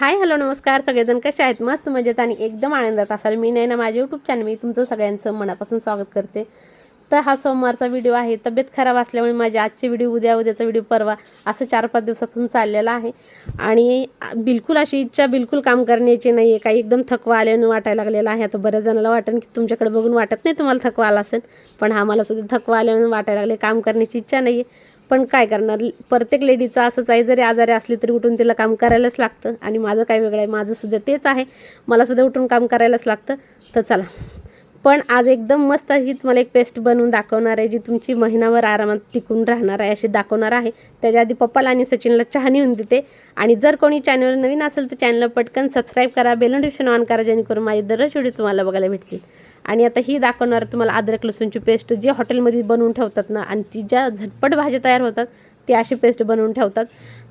Hi hello नमस्कार. सगळेजण कसे आहेत? मस्त मजेत आणि एकदम आनंदात असाल. मी नाही ना माझ्या यूट्यूब चॅनल मी तुमचं सगळ्यांचं मनापासून स्वागत करते. तर हा सोमवारचा व्हिडिओ आहे. तब्येत खराब असल्यामुळे माझे आजचे व्हिडिओ उद्या उद्याचा व्हिडिओ परवा असं चार पाच दिवसापासून चाललेला आहे. आणि बिलकुल अशी इच्छा बिलकुल काम करण्याची नाही आहे काही एकदम थकवा आल्यानं वाटायला लागलेला आहे. आता बऱ्याच जणाला वाटेल की तुमच्याकडे बघून वाटत नाही तुम्हाला थकवा आला असेल. पण हा मला सुद्धा थकवा आल्यानं वाटायला लागले. काम करण्याची इच्छा नाही आहे पण काय करणार? प्रत्येक लेडीचं असंच आहे. जरी आजारी असली तरी उठून तिला काम करायलाच लागतं. आणि माझं काय वेगळं आहे. माझंसुद्धा तेच आहे. मला सुद्धा उठून काम करायलाच लागतं. तर चला. पण आज एकदम मस्त अशी तुम्हाला एक पेस्ट बनवून दाखवणार आहे जी तुमची महिनाभर आरामात टिकून राहणार आहे अशी दाखवणार आहे. त्याच्या आधी पप्पाला आणि सचिनला चहा नेऊन देते. आणि जर कोणी चॅनल नवीन असेल तर चॅनलला पटकन सबस्क्राईब करा बेल नोटिफिकेशन ऑन करा जेणेकरून माझे दररोज व्हिडिओ तुम्हाला बघायला भेटतील. आणि आता ही दाखवणार तुम्हाला अद्रक लसूणची पेस्ट जी हॉटेलमध्ये बनवून ठेवतात ना आणि ती ज्या झटपट भाज्या तयार होतात ती अशी पेस्ट बनवून ठेवतात.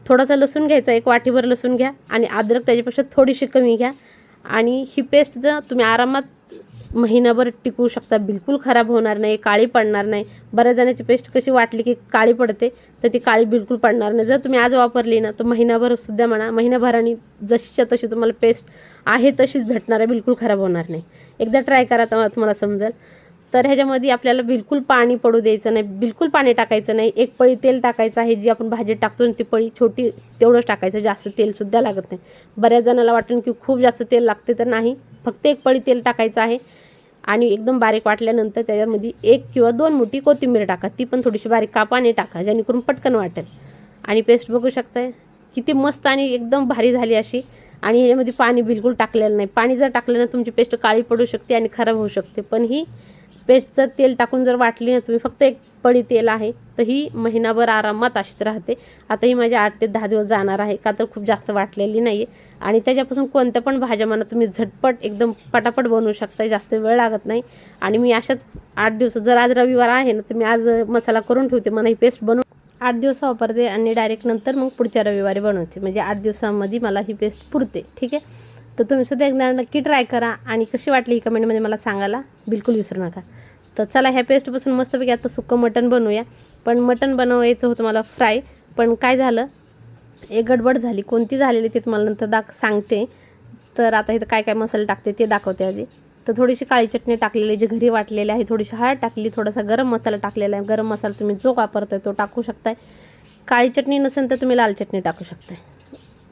थोडासा लसूण घ्यायचा एक वाटीभर लसूण घ्या आणि अद्रक त्याच्यापेक्षा थोडीशी कमी घ्या. आणि ही पेस्ट जर तुम्ही आरामात महिनाभर टिकू शकता. बिलकुल खराब होणार नाही काळी पडणार नाही. बऱ्याच जणांची पेस्ट कशी वाटली की काळी पडते तर ती काळी बिलकुल पडणार नाही. जर तुम्ही आज वापरली ना तर महिनाभर सुद्धा म्हणा महिनाभराने जशीच्या तशी तुम्हाला पेस्ट आहे तशीच भेटणार आहे बिलकुल खराब होणार नाही. एकदा ट्राय करा तेव्हा तुम्हाला समजेल. तर ह्याच्यामध्ये आपल्याला बिलकुल पाणी पडू द्यायचं नाही बिलकुल पाणी टाकायचं नाही. एक पळी तेल टाकायचं आहे जी आपण भाजीत टाकतो ना ती पळी छोटी तेवढंच टाकायचं जास्त तेलसुद्धा लागत नाही. बऱ्याच जणाला वाटेल की खूप जास्त तेल लागते तर नाही फक्त एक पळी तेल टाकायचं आहे. आणि एकदम बारीक वाटल्यानंतर त्याच्यामध्ये एक किंवा दोन मोठी कोथिंबीर टाका. ती पण थोडीशी बारीक कापाने टाका जेणेकरून पटकन वाटेल. आणि पेस्ट बघू शकताय किती मस्त आणि एकदम भारी झाली अशी आणि ह्याच्यामध्ये पाणी बिलकुल टाकलेलं नाही. पाणी जर टाकलं ना तुमची पेस्ट काळी पडू शकते आणि खराब होऊ शकते. पण ही पेस्टचं तेल टाकून जर वाटली ना तुम्ही फक्त एक पळी तेल आहे तर ही महिनाभर आरामात अशीच राहते. आता ही माझ्या आठ ते दहा दिवस जाणार आहे का तर खूप जास्त वाटलेली नाही आहे आणि त्याच्यापासून कोणत्या पण भाज्या म्हणा तुम्ही झटपट एकदम पटापट बनवू शकता जास्त वेळ लागत नाही. आणि मी अशाच आठ दिवस जर आज रविवार आहे ना तर मी आज मसाला करून ठेवते मला ही पेस्ट बनवून आठ दिवस वापरते आणि डायरेक्ट नंतर मग पुढच्या रविवारी बनवते. म्हणजे आठ दिवसामध्ये मला ही पेस्ट पुरते. ठीक आहे? तर तुम्ही सुद्धा एकदा नक्की ट्राय करा. आणि कशी वाटली ही कमेंटमध्ये मला सांगायला बिलकुल विसरू नका. तर चला ह्या पेस्टपासून मस्तपैकी आता सुक्कं मटण बनवूया. पण मटण बनवायचं होतं मला फ्राय पण काय झालं? एक गडबड झाली. कोणती झालेली ते तुम्हाला नंतर दाख सांगते. तर आता इथं काय काय मसाले टाकते ते दाखवते आधी. तर थोडीशी काळी चटणी टाकलेली जी घरी वाटलेली आहे थोडीशी हळद टाकली थोडासा गरम मसाला टाकलेला आहे. गरम मसाला तुम्ही जो वापरताय तो टाकू शकताय. काळी चटणी नसेल तर तुम्ही लाल चटणी टाकू शकताय.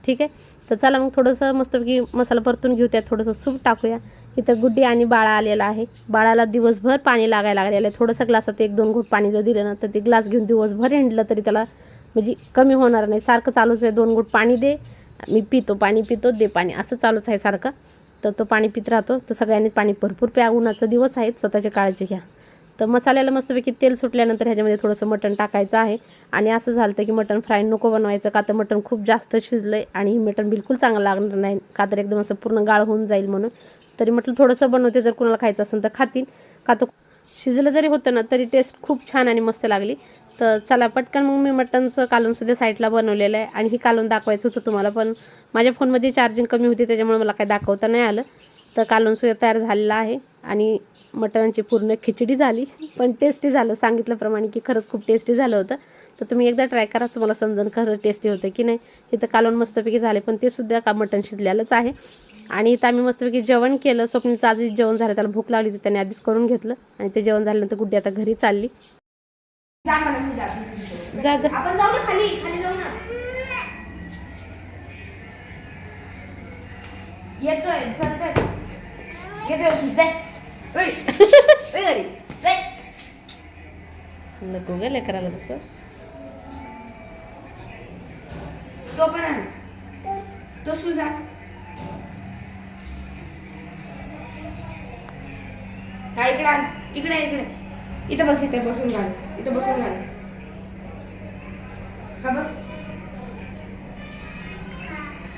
ठीक आहे? तर चला मग थोडंसं मस्तपैकी मसाला परतून घेऊ त्यात थोडंसं सूप टाकूया. इथं गुड्डी आणि बाळा आलेला आहे. बाळाला दिवसभर पाणी लागायला लागलेलं आहे. थोडंसं ग्लासात एक दोन घोट पाणी जर दिलं ना तर ते ग्लास घेऊन दिवसभर हिंडलं तरी त्याला म्हणजे कमी होणार नाही. सारखं चालूच आहे. दोन घोट पाणी दे. मी पितो पाणी पितो दे पाणी. असं चालूच आहे सारखं. तर तो पाणी पित राहतो. तर सगळ्यांनीच पाणी भरपूर प्या उन्हाचा दिवस आहे स्वतःची काळजी घ्या. तर मसाल्याला मस्तपैकी तेल सुटल्यानंतर ह्याच्यामध्ये थोडंसं मटण टाकायचं आहे. आणि असं झालं तर की मटण फ्राय नको बनवायचं का तर मटण खूप जास्त शिजलं आहे आणि हे मटण बिलकुल चांगलं लागणार नाही का तर एकदम असं पूर्ण गाळ होऊन जाईल म्हणून. तरी म्हटलं थोडंसं बनवते जर कुणाला खायचं असेल तर खातील का तर शिजलं जरी होतं ना तरी टेस्ट खूप छान आणि मस्त लागली. तर चला पटकन मग मी मटणचं कालूनसुद्धा साईडला बनवलेलं आहे. आणि ही कालून दाखवायचं होतं तुम्हाला पण माझ्या फोनमध्ये चार्जिंग कमी होती त्याच्यामुळे मला काही दाखवता नाही आलं. तर कालूनसुद्धा तयार झालेलं आहे. आणि मटणाची पूर्ण खिचडी झाली पण टेस्टी झालं. सांगितल्याप्रमाणे की खरंच खूप टेस्टी झालं होतं. तर तुम्ही एकदा ट्राय करा तुम्हाला समजून खरं टेस्टी होतं की नाही. इथं कालवण मस्तपैकी झाले पण ते सुद्धा का मटण शिजलेलंच आहे. आणि इथं आम्ही मस्तपैकी जेवण केलं. स्वप्नीचं आधीच जेवण झालं त्याला भूक लागली होती त्याने आधीच करून घेतलं. आणि ते जेवण झाल्यानंतर गुड्डी आता घरी चालली. जा म्हणा मी जाते. जा जा आपण जाऊ ना. तो पण आण. तो सुजा. हा इकडे आण. इकडे इकडे. इथं बस इथे बसून घाल. इथं बसून घाल. हा बस.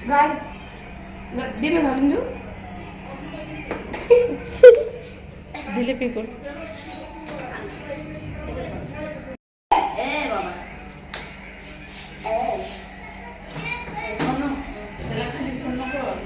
घाल. दिले घालून देऊ. दिले पिकून.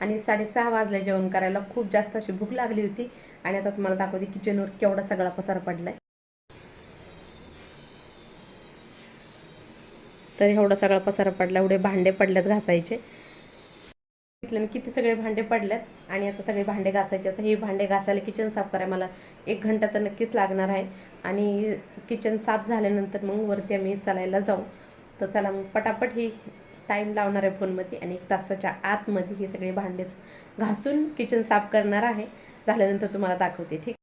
आणि साडेसहा वाजले जेवण करायला. खूप जास्त अशी भूक लागली होती. आणि आता तुम्हाला दाखवते किचनवर केवढा सगळा पसारा पडलाय. तर एवढा सगळा पसारा पडला. एवढे भांडे पडल्यात घासायचे. घेतलं किती सगळे भांडे पडल्यात. आणि आता सगळे भांडे घासायचे. आता हे भांडे घासायला किचन साफ करायला मला एक घंटा तर नक्कीच लागणार आहे. आणि किचन साफ झाल्यानंतर मग वरती आम्ही चालायला जाऊ. तर चला मग पटापट ही टाईम लावणार आहे फोनमध्ये आणि एक तासाच्या आतमध्ये हे सगळे भांडे घासून किचन साफ करणार आहे. झाल्यानंतर तुम्हाला दाखवते ठीक?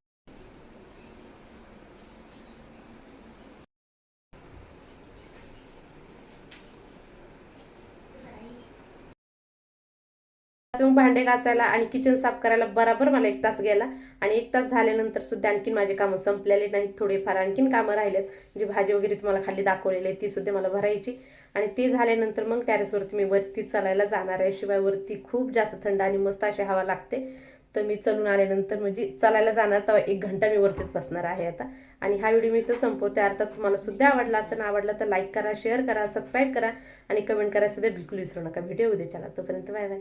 भांडे घासायला आणि किचन साफ करायला बराबर मला एक तास गेला. आणि एक तास झाल्यानंतर सुद्धा आणखीन माझे कामं संपलेले नाहीत. थोडेफार आणखीन कामं राहिलेत. जी भाजी वगैरे तुम्हाला खाली दाखवलेली आहे ती सुद्धा मला भरायची. आणि ती झाल्यानंतर मग टॅरेसवरती मी वरती चालायला जाणार आहे. शिवाय वरती खूप जास्त थंड आणि मस्त अशी हवा लागते. तर मी चलून आल्यानंतर म्हणजे चालायला जाणार तेव्हा एक घंटा मी वरतीच बसणार आहे आता. आणि हा व्हिडिओ मी तर संपवते. अर्थात तुम्हाला सुद्धा आवडला असं आवडला तर लाईक करा शेअर करा सबस्क्राईब करा आणि कमेंट करा सुद्धा बिलकुल विसरू नका. व्हिडिओ उद्या चला तोपर्यंत बाय बाय